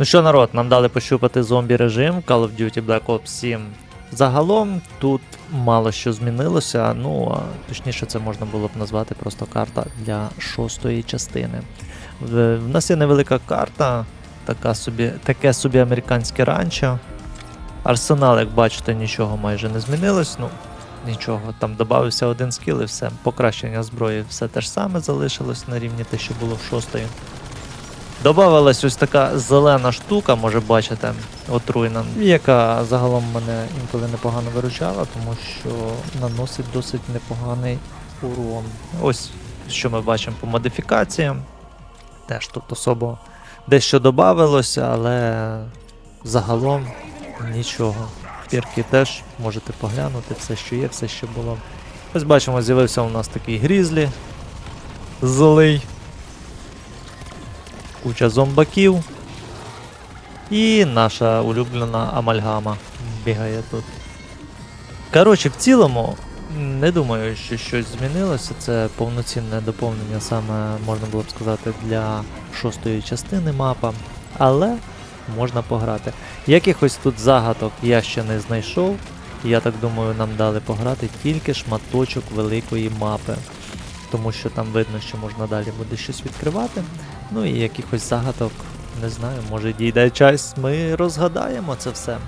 Ну що, народ, нам дали пощупати зомбі режим Call of Duty Black Ops 7. Загалом тут мало що змінилося, ну точніше це можна було б назвати просто карта для шостої частини. В, в нас є невелика карта, така собі, таке собі американське ранчо. Арсенал, як бачите, нічого майже не змінилось. Ну, нічого, там додався один скіл і все. Покращення зброї все те ж саме залишилось на рівні те, що було в шостої. Добавилась ось така зелена штука, може бачите, отруйна, яка загалом мене інколи непогано виручала, тому що наносить досить непоганий урон. Ось що ми бачимо по модифікаціям. Теж тут особо дещо додавалося, але загалом нічого. Пірки теж можете поглянути, все, що є, все, що було. Ось бачимо, з'явився у нас такий грізлі. Злий куча зомбаків. І наша улюблена амальгама бігає тут. Коротше, в цілому, не думаю, що щось змінилося. Це повноцінне доповнення, саме можна було б сказати, для шостої частини мапа. Але можна пограти. Якихось тут загадок я ще не знайшов. Я так думаю, нам дали пограти тільки шматочок великої мапи. Тому що там видно, що можна далі буде щось відкривати. Ну і якихось загадок, не знаю, може дійде час, ми розгадаємо це все.